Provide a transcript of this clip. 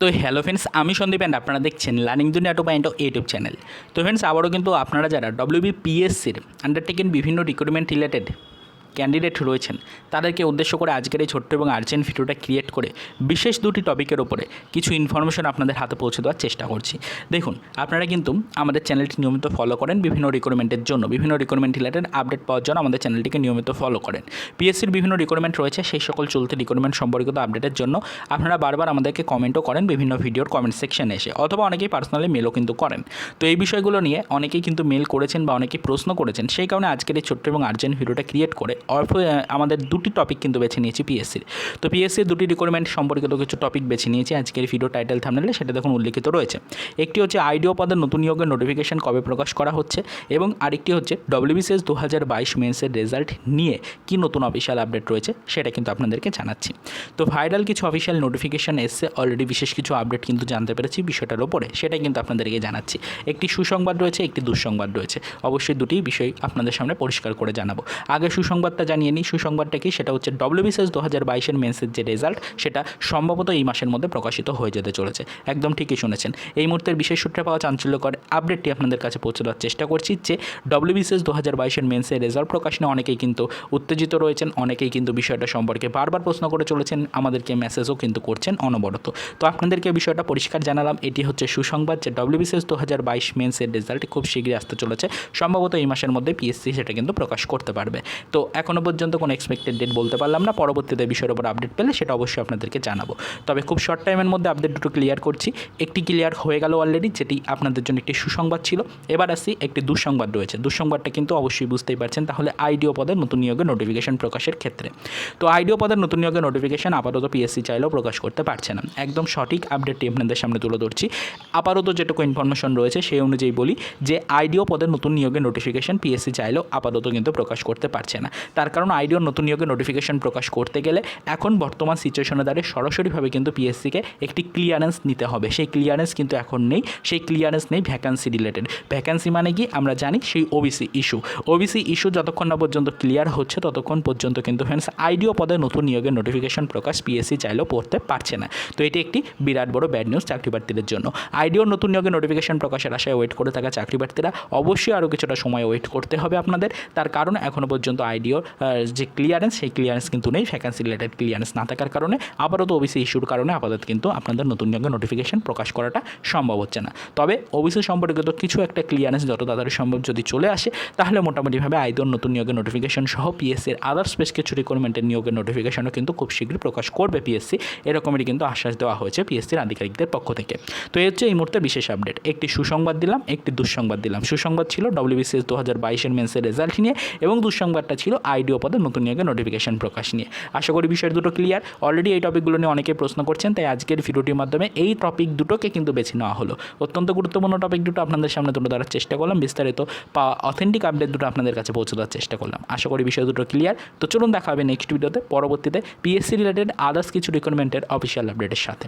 তো hello friends আমি Sandeep and আপনারা দেখছেন learning Duniya two point YouTube channel তো ফ্রেন্ডস আবারও কিন্তু আপনারা যারা ডব্লিউবিপিএসসির আন্ডারটেকেন বিভিন্ন রিক্রুটমেন্ট রিলেটেড ক্যান্ডিডেট রয়েছেন। তাদেরকে উদ্দেশ্য করে আজকের এই ছোট্ট এবং আর্জেন্ট ভিডিওটা ক্রিয়েট করে বিশেষ দুটি টপিকের ওপরে কিছু ইনফরমেশন আপনাদের হাতে পৌঁছে দেওয়ার চেষ্টা করছি। দেখুন, আপনারা কিন্তু আমাদের চ্যানেলটি নিয়মিত ফলো করেন, বিভিন্ন রিক্রুটমেন্টের জন্য, বিভিন্ন রিক্রুটমেন্ট রিলেটেড আপডেট পাওয়ার জন্য আমাদের চ্যানেলটিকে নিয়মিত ফলো করেন। পিএসসির বিভিন্ন রিক্রুটমেন্ট রয়েছে, সেই সকল চলতি রিক্রুটমেন্ট সম্পর্কিত আপডেটের জন্য আপনারা বারবার আমাদেরকে কমেন্টও করেন, বিভিন্ন ভিডিওর কমেন্ট সেকশনে এসে, অথবা অনেকেই পার্সোনালি মেলও কিন্তু করেন। তো এই বিষয়গুলো নিয়ে অনেকেই কিন্তু মেল করেছেন বা অনেকেই প্রশ্ন করেছেন, সেই কারণে আজকের এই ছোট্ট এবং আর্জেন্ট ভিডিওটা ক্রিয়েট করে আমাদের দুটি টপিক কিন্তু বেছে নিয়েছি পিএসসির তো পিএসসির দুটি রিক্রুটমেন্ট সম্পর্কিত কিছু টপিক বেছে নিয়েছি। আজকের ভিডিও টাইটেল থামলে সেটা দেখুন উল্লেখিত রয়েছে। একটি হচ্ছে আইডিও পদের নতুন নিয়োগের নোটিফিকেশন কবে প্রকাশ করা হচ্ছে এবং আরেকটি হচ্ছে ডব্লিউবিসিএস দু হাজার বাইশ মেন্সের রেজাল্ট নিয়ে কি নতুন অফিসিয়াল আপডেট রয়েছে সেটা কিন্তু আপনাদেরকে জানাচ্ছি। তো ভাইরাল কিছু অফিসিয়াল নোটিফিকেশন এসছে অলরেডি বিশেষ কিছু আপডেট কিন্তু জানতে পেরেছি বিষয়টার ওপরে সেটাই কিন্তু আপনাদেরকে জানাচ্ছি। একটি সুসংবাদ রয়েছে, একটি দুঃসংবাদ রয়েছে। অবশ্যই দুটি বিষয় আপনাদের সামনে পরিষ্কার করে জানাব। আগে সুসংবাদটা জানিয়ে নিই, সুসংবাদটা কি? সেটা হচ্ছে ডব্লিউবিসিএস দু হাজার বাইশের মেন্সের যে রেজাল্ট, সেটা সম্ভবত এই মাসের মধ্যে প্রকাশিত হয়ে যেতে চলেছে। একদম ঠিকই শুনেছেন। এই মুহূর্তের বিশেষ সূত্রে পাওয়া চাঞ্চল্যকর আপডেটটি আপনাদের কাছে পৌঁছে দেওয়ার চেষ্টা করছি যে, ডব্লিউবিসিএস দু হাজার বাইশের মেন্সের রেজাল্ট প্রকাশ নিয়ে অনেকেই কিন্তু উত্তেজিত রয়েছেন, অনেকেই কিন্তু বিষয়টা সম্পর্কে বারবার প্রশ্ন করে চলেছেন, আমাদেরকে মেসেজও কিন্তু করছেন অনবরত। তো আপনাদেরকে বিষয়টা পরিষ্কার জানালাম, এটি হচ্ছে সুসংবাদ যে ডব্লিউবিসিএস দু হাজার বাইশ মেন্সের রেজাল্ট খুব শীঘ্রই আসতে চলেছে। সম্ভবত এই মাসের মধ্যে পিএসসি সেটা কিন্তু প্রকাশ করতে পারবে। তো এখনও পর্যন্ত কোনো এক্সপেক্টেড ডেট বলতে পারলাম না। পরবর্তীতে বিষয়ের উপর আপডেট পেলে সেটা অবশ্যই আপনাদেরকে জানাব। তবে খুব শর্ট টাইমের মধ্যে আপডেট দুটো ক্লিয়ার করছি। একটি ক্লিয়ার হয়ে গেল অলরেডি যেটি আপনাদের জন্য একটি সুসংবাদ ছিল। এবার আসি, একটি দুঃসংবাদ রয়েছে। দুঃসংবাদটা কিন্তু অবশ্যই বুঝতেই পারছেন। তাহলে আইডিও পদের নতুন নিয়োগের নোটিফিকেশন প্রকাশের ক্ষেত্রে। তো আইডিও পদের নতুন নিয়োগের নোটিফিকেশন আপাতত পিএসসি চাইলেও প্রকাশ করতে পারছে না। একদম সঠিক আপডেটটি আপনাদের সামনে তুলে ধরছি। আপাতত যেটুকু ইনফরমেশন রয়েছে, সেই অনুযায়ী বলি যে, আইডিও পদের নতুন নিয়োগের নোটিফিকেশন পিএসসি চাইলেও আপাতত কিন্তু প্রকাশ করতে পারছে না। তার কারণ আইডিওর নতুন নিয়োগের নোটিফিকেশন প্রকাশ করতে গেলে এখন বর্তমান সিচুয়েশনে দাঁড়িয়ে সরাসরিভাবে কিন্তু পিএসসিকে একটি ক্লিয়ারেন্স নিতে হবে। সেই ক্লিয়ারেন্স কিন্তু এখন নেই, সেই ক্লিয়ারেন্স নেই ভ্যাকান্সি রিলেটেড ভ্যাকান্সি মানে কি? আমরা জানি সেই ওবিসি ইস্যু ওবিসি ইস্যু যতক্ষণ না পর্যন্ত ক্লিয়ার হচ্ছে, ততক্ষণ পর্যন্ত কিন্তু ফ্রেন্ডস আইডিও পদে নতুন নিয়োগের নোটিফিকেশন প্রকাশ পিএসসি চাইলেও পড়তে পারছে না। তো এটি একটি বিরাট বড় ব্যাড নিউজ চাকরি প্রার্থীদের জন্য। আইডিওর নতুন নিয়োগের নোটিফিকেশন প্রকাশের আশায় ওয়েট করে থাকা চাকরি প্রার্থীরা অবশ্যই আরও কিছুটা সময় ওয়েট করতে হবে আপনাদের। তার কারণ এখনও পর্যন্ত আইডিওর যে ক্লিয়ারেন্স সেই ক্লিয়ারেন্স কিন্তু নেই ভ্যাকান্সি রিলেটেড ক্লিয়ারেন্স না থাকার কারণে। আপাতত ওবিসি ইস্যুর কারণে আপাতত কিন্তু আপনাদের নতুন নিয়োগের নোটিফিকেশন প্রকাশ করাটা সম্ভব হচ্ছে না। তবে ওবিসি সম্পর্কিত কিছু একটা ক্লিয়ারেন্স যত তাড়াতাড়ি সম্ভব যদি চলে আসে, তাহলে মোটামুটিভাবে আইডিওর নতুন নিয়োগের নোটিফিকেশন সহ পিএসসির আদার্স বেশ কিছু রিক্রুটমেন্টের নিয়োগের নোটিফিকেশনও কিন্তু খুব শীঘ্রই প্রকাশ করবে পিএসসি এরকমেরই কিন্তু আশ্বাস দেওয়া হয়েছে পিএসসির আধিকারিকদের পক্ষ থেকে। তো এই হচ্ছে এই মুহূর্তে বিশেষ আপডেট একটি সুসংবাদ দিলাম, একটি দুঃসংবাদ দিলাম। সুসংবাদ ছিল ডব্লিউবিসিএস দু হাজার বাইশের মেন্সের রেজাল্ট নিয়ে এবং দুঃসংবাদটা ছিল আইডিও পদে নতুন নিয়োগের নোটিফিকেশন প্রকাশ নিয়ে। আশা করি বিষয় দুটো ক্লিয়ার অলরেডি এই টপিকগুলো নিয়ে অনেকে প্রশ্ন করছেন, তাই আজকের ভিডিওটির মাধ্যমে এই টপিক দুটোকে কিন্তু বেছে নেওয়া হলো। অত্যন্ত গুরুত্বপূর্ণ টপিক দুটো আপনাদের সামনে তুলে ধরার চেষ্টা করলাম। বিস্তারিত বা অথেন্টিক আপডেট দুটো আপনাদের কাছে পৌঁছে দেওয়ার চেষ্টা করলাম। আশা করি বিষয় দুটো ক্লিয়ার তো চলুন দেখা হবে নেক্সট ভিডিওতে পরবর্তীতে পিএসসি রিলেটেড আদার্স কিছু রিকোয়ারমেন্টের অফিসিয়াল আপডেটের সাথে।